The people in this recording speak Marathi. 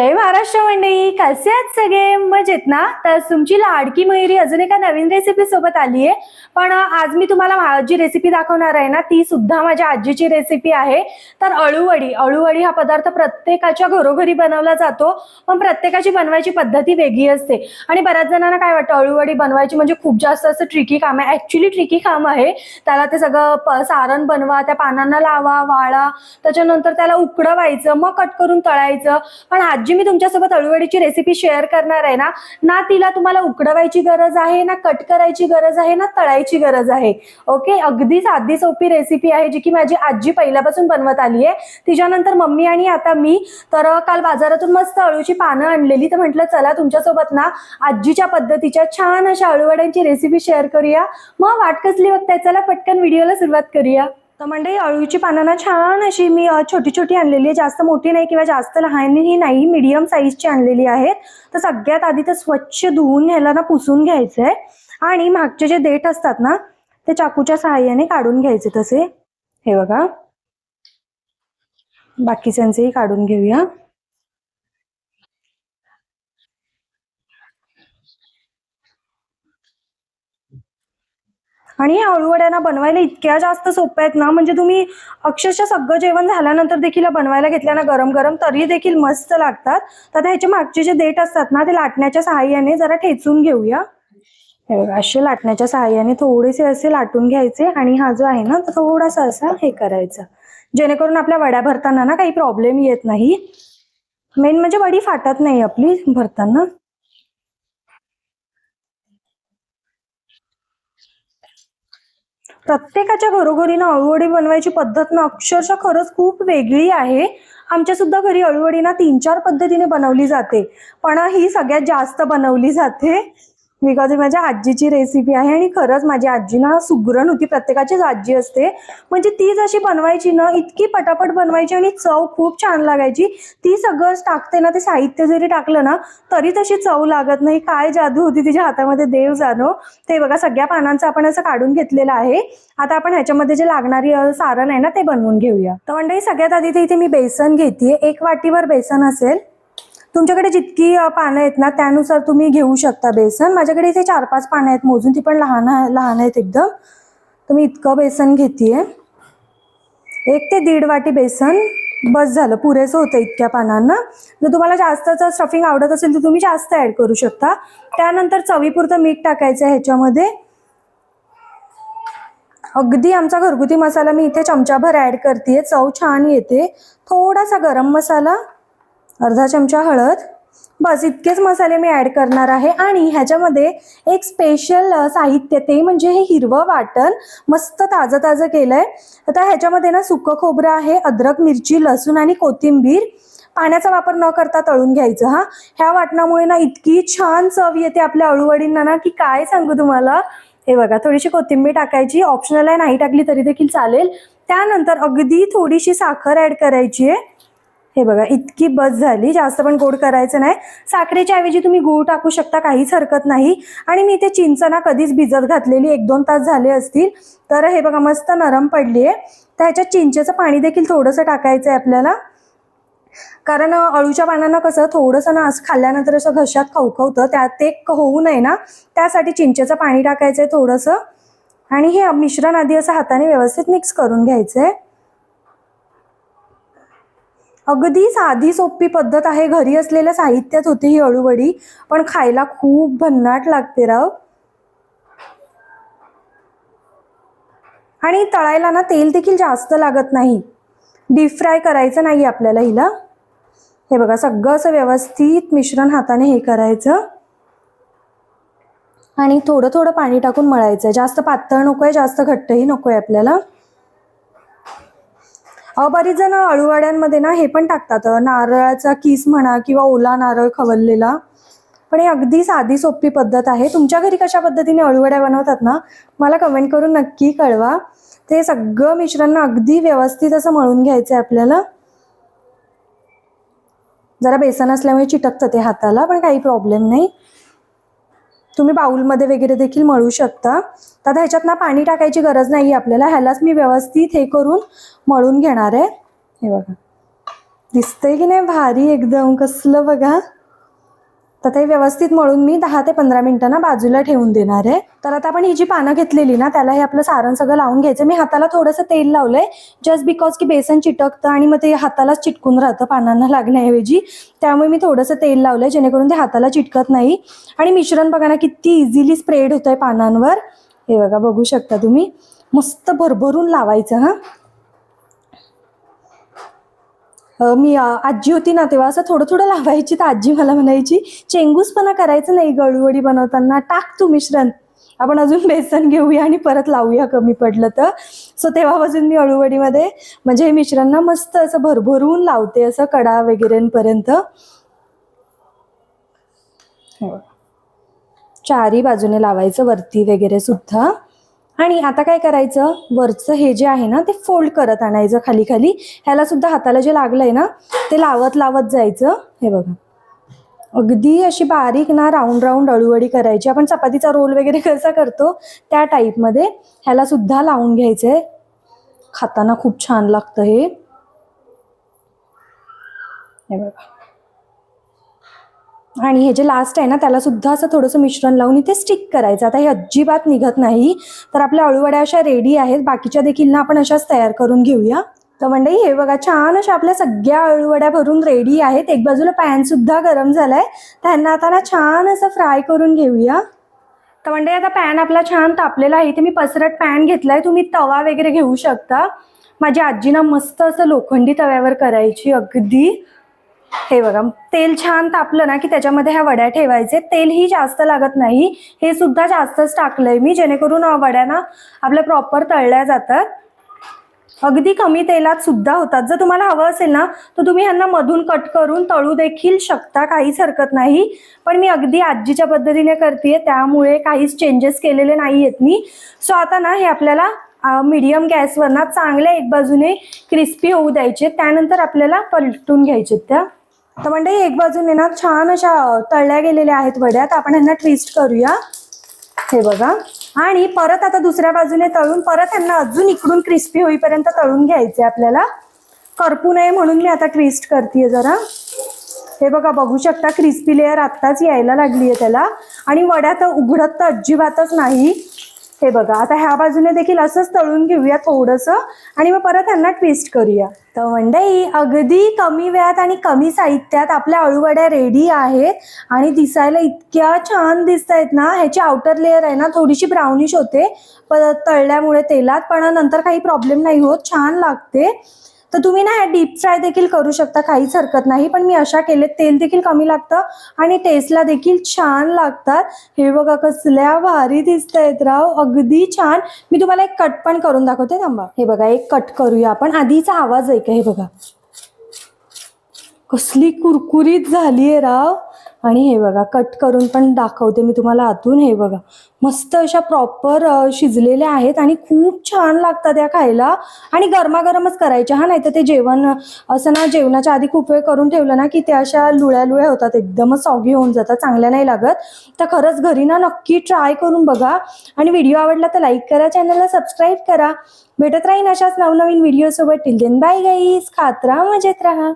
जय महाराष्ट्र मंडळी. कसे आहेत सगळे? मजेत ना? तर तुमची लाडकी मयुरी अजून एका नवीन रेसिपी सोबत आली आहे पण आज मी तुम्हाला जी रेसिपी दाखवणार आहे ना ती सुद्धा माझ्या आजीची रेसिपी आहे. तर अळूवडी अळूवडी हा पदार्थ प्रत्येकाच्या घरोघरी बनवला जातो पण प्रत्येकाची बनवायची पद्धती वेगळी असते. आणि बऱ्याच जणांना काय वाटतं अळूवडी बनवायची म्हणजे खूप जास्त असं ट्रिकी काम आहे. ऍक्च्युली ट्रिकी काम आहे. त्याला ते सगळं सारण बनवा त्या पानांना लावा वाळा. त्याच्यानंतर त्याला उकडवायचं मग कट करून तळायचं. पण आजी मी तुमच्यासोबत अळूवडीची रेसिपी शेअर करणार आहे ना ना तिला तुम्हाला उकडवायची गरज आहे ना कट करायची गरज आहे ना तळायची गरज आहे. ओके अगदी साधी सोपी रेसिपी आहे जी की माझी आजी पहिल्यापासून बनवत आली आहे. तिच्यानंतर मम्मी आणि आता मी तर काल बाजारातून मस्त अळूची पानं आणलेली. तर म्हटलं चला तुमच्यासोबत ना आजीच्या पद्धतीच्या छान अशा अळूवड्यांची रेसिपी शेअर करूया. मग वाट कसली बघताय? चला पटकन व्हिडिओला सुरुवात करूया. तर म्हणजे अळूची पानं ना छान अशी मी छोटी छोटी आणलेली आहे. जास्त मोठी नाही किंवा जास्त लहानही नाही मीडियम साईजची आणलेली आहेत. तर सगळ्यात आधी तर स्वच्छ धुवून ह्याला ना पुसून घ्यायचं आहे आणि मागचे जे देठ असतात ना ते चाकूच्या सहाय्याने काढून घ्यायचे तसे. हे बघा. बाकीच्यांचेही काढून घेऊया. आणि या अळूवड्यांना बनवायला इतक्या जास्त सोप्या आहेत ना म्हणजे तुम्ही अक्षरशः सगळं जेवण झाल्यानंतर देखील बनवायला घेतल्या ना गरम गरम तरी देखील मस्त लागतात. तर ह्याचे मागचे जे देठ असतात ना ते लाटण्याच्या सहाय्याने जरा ठेचून घेऊया. हे बघा असे लाटण्याच्या सहाय्याने थोडेसे असे लाटून घ्यायचे आणि हा जो आहे ना तो थोडासा असा हे करायचा. जेणेकरून आपल्या वड्या भरताना ना काही प्रॉब्लेम येत नाही. मेन म्हणजे वडी फाटत नाही आपली भरताना. प्रत्येकाच्या घरोघरी ना अळूवडी बनवायची पद्धत ना अक्षरशः खरंच खूप वेगळी आहे. आमच्या सुद्धा घरी अळूवडी ना तीन चार पद्धतीने बनवली जाते. पण ही सगळ्यात जास्त बनवली जाते. बिकॉज ही माझ्या आजीची रेसिपी आहे आणि खरंच माझी आजी ना सुगरण होती प्रत्येकाचीच आजी असते. म्हणजे ती जशी बनवायची ना इतकी पटापट बनवायची आणि चव खूप छान लागायची. ती सगळं टाकते ना ते साहित्य जरी टाकलं ना तरी तशी चव लागत नाही. काय जादू होती तिच्या हातामध्ये देव जाणो ते बघा सगळ्या पानांचं आपण असं काढून घेतलेलं आहे. आता आपण ह्याच्यामध्ये जे लागणारी सारण आहे ना ते बनवून घेऊया. तर मंडळी सगळ्यात आधी ते इथे मी बेसन घेते एक वाटीवर बेसन असेल. तुमच्याकडे जितकी पानं आहेत ना त्यानुसार तुम्ही घेऊ शकता बेसन. माझ्याकडे इथे चार पाच पानं आहेत मोजून ती पण लहान आहे- लहान आहेत एकदम. तर मी इतकं बेसन घेते एक ते दीड वाटी बेसन. बस झालं पुरेसं होतं इतक्या पानांना. जर तुम्हाला जास्तचं स्टफिंग आवडत असेल तर तुम्ही जास्त ॲड करू शकता. त्यानंतर चवीपुरतं मीठ टाकायचं आहे ह्याच्यामध्ये. अगदी आमचा घरगुती मसाला मी इथे चमचाभर ॲड करते चव छान येते. थोडासा गरम मसाला. अर्धा चमचा हळद. बस इतकेच मसाले मी ॲड करणार आहे आणि ह्याच्यामध्ये एक स्पेशल साहित्य ते म्हणजे हे हिरवं वाटण. मस्त ताजं ताजं केलं आहे आता ह्याच्यामध्ये ना सुकं खोबरं आहे अद्रक मिरची लसूण आणि कोथिंबीर. पाण्याचा वापर न करता तळून घ्यायचं हा. ह्या वाटणामुळे ना इतकी छान चव येते आपल्या अळूवडींना ना की काय सांगू तुम्हाला? हे बघा थोडीशी कोथिंबीर टाकायची. ऑप्शनल आहे नाही टाकली तरी देखील चालेल. त्यानंतर अगदी थोडीशी साखर ॲड करायची आहे. हे बघा इतकी बस झाली. जास्त पण गोड करायचं नाही. साखरेच्या ऐवजी तुम्ही गूळ टाकू शकता काहीच हरकत नाही. आणि मी इथे चिंच ना कधीच भिजत घातलेली एक दोन तास झाले असतील. तर हे बघा मस्त नरम पडली आहे तर ह्याच्यात चिंचेचं पाणी देखील थोडंसं टाकायचं आहे आपल्याला. कारण अळूच्या पानांना कसं थोडंसं ना असं खाल्ल्यानंतर असं घशात खवखवतं. त्यात ते होऊ नये ना. त्यासाठी चिंचेचं पाणी टाकायचं आहे थोडंसं. आणि हे मिश्रण आधी असं हाताने व्यवस्थित मिक्स करून घ्यायचं आहे अगदी साधी सोपी पद्धत आहे. घरी असलेल्या साहित्यात होती ही अळूवडी. पण खायला खूप भन्नाट लागते राव. आणि तळायला ना तेल देखील जास्त लागत नाही. डीप फ्राय करायचं नाही आपल्याला हिला. हे बघा सगळं असं व्यवस्थित मिश्रण हाताने हे करायचं. आणि थोडं थोडं पाणी टाकून मळायचं. जास्त पातळ नकोय जास्त घट्टही नकोय आपल्याला. बरीच जण अळूवाड्यांमध्ये ना हे पण टाकतात. नारळाचा किस म्हणा किंवा ओला नारळ खवललेला. पण हे अगदी साधी सोपी पद्धत आहे. तुमच्या घरी कशा पद्धतीने अळूवड्या बनवतात ना मला कमेंट करून नक्की कळवा. ते सगळं मिश्रण ना अगदी व्यवस्थित असं मळून घ्यायचं आहे आपल्याला. जरा बेसन असल्यामुळे चिटकतं ते हाताला पण काही प्रॉब्लेम नाही. तुम्ही बाउलमध्ये वगैरे देखील मळू शकता. तर आता ह्याच्यात ना पाणी टाकायची गरज नाही आपल्याला. ह्यालाच मी व्यवस्थित हे करून मळून घेणार आहे. हे बघा. दिसतंय की नाही? भारी एकदम. कसलं बघा. तर ते व्यवस्थित मळून मी दहा ते पंधरा मिनिटांना बाजूला ठेवून देणार आहे. तर आता आपण ही जी पानं घेतलेली ना त्याला हे आपलं सारण सगळं लावून घ्यायचं. मी हाताला थोडंसं तेल लावलंय जस्ट बिकॉज की बेसन चिटकतं आणि मग ते हातालाच चिटकून राहतं पानांना लागण्याऐवजी. त्यामुळे मी थोडंसं तेल लावलंय जेणेकरून ते हाताला चिटकत नाही. आणि मिश्रण बघा ना किती इझिली स्प्रेड होतंय पानांवर. हे बघा बघू शकता तुम्ही. मस्त भरभरून लावायचं हां. मी आजी होती ना तेव्हा असं थोडं थोडं लावायची तर आजी मला म्हणायची चेंगूसपणा करायचं नाही गळूवडी बनवताना. टाक तू मिश्रण. आपण अजून बेसन घेऊया आणि परत लावूया कमी पडलं तर. सो तेव्हापासून मी अळूवडीमध्ये म्हणजे हे मिश्रण ना मस्त असं भरभरून लावते असं कडा वगैरेपर्यंत. हो. चारी बाजूने लावायचं वरती वगैरे सुद्धा. आणि आता काय करायचं? वरचं हे जे आहे ना ते फोल्ड करत आणायचं खाली खाली ह्याला सुद्धा हाताला जे लागलंय ना ते लावत लावत जायचं. हे बघा. अगदी अशी बारीक ना राऊंड राऊंड अळूवडी करायची. आपण चपातीचा रोल वगैरे कसा करतो त्या टाईपमध्ये ह्याला सुद्धा लावून घ्यायचंय. खाताना खूप छान लागतं हे. हे बघा. आणि हे जे लास्ट आहे ना त्याला सुद्धा असं थोडंसं मिश्रण लावून इथे स्टिक करायचं. आता हे अजिबात निघत नाही. तर आपल्या अळूवड्या अशा रेडी आहेत. बाकीच्या देखील ना आपण अशाच तयार करून घेऊया. तर मंडळी हे बघा छान अशा आपल्या सगळ्या अळूवड्या भरून रेडी आहेत. एक बाजूला पॅन सुद्धा गरम झालाय. त्यांना आता ना छान असं फ्राय करून घेऊया. तर म्हणजे आता पॅन आपला छान तापलेला आहे. इथे मी पसरट पॅन घेतलाय. तुम्ही तवा वगैरे घेऊ शकता. माझी आजीना मस्त असं लोखंडी तव्यावर करायची अगदी. हे बघा तेल छान तापलं ना की त्याच्यामध्ये ह्या वड्या ठेवायचे. तेलही जास्त लागत नाही. हे सुद्धा जास्तच टाकलंय मी जेणेकरून वड्याना वड्या ना आपल्या प्रॉपर तळल्या जातात. अगदी कमी तेलात सुद्धा होतात. जर तुम्हाला हवं असेल ना तर तुम्ही ह्यांना मधून कट करून तळू देखील शकता काहीच हरकत नाही. पण मी अगदी आजीच्या पद्धतीने करते त्यामुळे काहीच चेंजेस केलेले नाही आहेत मी. सो आता ना हे आपल्याला मीडियम गॅसवर ना चांगल्या एक बाजूने क्रिस्पी होऊ द्यायचे. त्यानंतर आपल्याला पलटून घ्यायचे त्या. तर म्हणजे एक बाजूने ना छान अशा तळल्या गेलेल्या आहेत वड्या तर आपण ह्यांना ट्विस्ट करूया. हे बघा. आणि परत आता दुसऱ्या बाजूने तळून परत यांना अजून इकडून क्रिस्पी होईपर्यंत तळून घ्यायचे आपल्याला. करपू नये म्हणून मी आता ट्विस्ट करते जरा. हे बघा बघू शकता क्रिस्पी लेअर आत्ताच यायला लागली आहे त्याला. आणि वड्या तर उघडत तर अजिबातच नाही. हे बघा आता ह्या बाजूने देखील असंच तळून घेऊया थोडंसं आणि मग परत ह्यांना ट्विस्ट करूया. तर मंडई अगदी कमी वेळात आणि कमी साहित्यात आपल्या अळूवड्या रेडी आहेत आणि दिसायला इतक्या छान दिसत आहेत ना ह्याची आउटर लेअर आहे ना थोडीशी ब्राउनिश होते. तळल्यामुळे तेलात पण नंतर काही प्रॉब्लेम नाही होत छान लागते. तर तुम्ही ना डीप फ्राय देखील करू शकता काहीच हरकत नाही. पण मी अशा केले तेल देखील कमी लागतं आणि टेस्टला देखील छान लागतात. हे बघा कसल्या भारी दिसत आहेत राव अगदी छान. मी तुम्हाला एक कट पण करून दाखवते थांबा. हे बघा एक कट करूया आपण. आधीचा आवाज ऐका हे बघा. कसली कुरकुरीत झाली आहे राव. आणि हे बघा कट करून पण दाखवते मी तुम्हाला आतून हे बघा. मस्त अशा प्रॉपर शिजलेल्या आहेत आणि खूप छान लागतात या खायला. आणि गरमागरमच करायच्या हा नाही तर ते जेवण असं ना जेवणाच्या आधी खूप वेळ करून ठेवलं ना की त्या अशा लुळ्या लुळ्या होतात एकदमच सॉगी होऊन जातात चांगल्या नाही लागत. तर खरंच घरी ना नक्की ट्राय करून बघा. आणि व्हिडिओ आवडला तर लाईक करा चॅनलला सबस्क्राईब करा. भेटत राहीन अशाच नवनवीन व्हिडिओसोबत टिल देन बाय गाईज खात राहा मजेत राहा.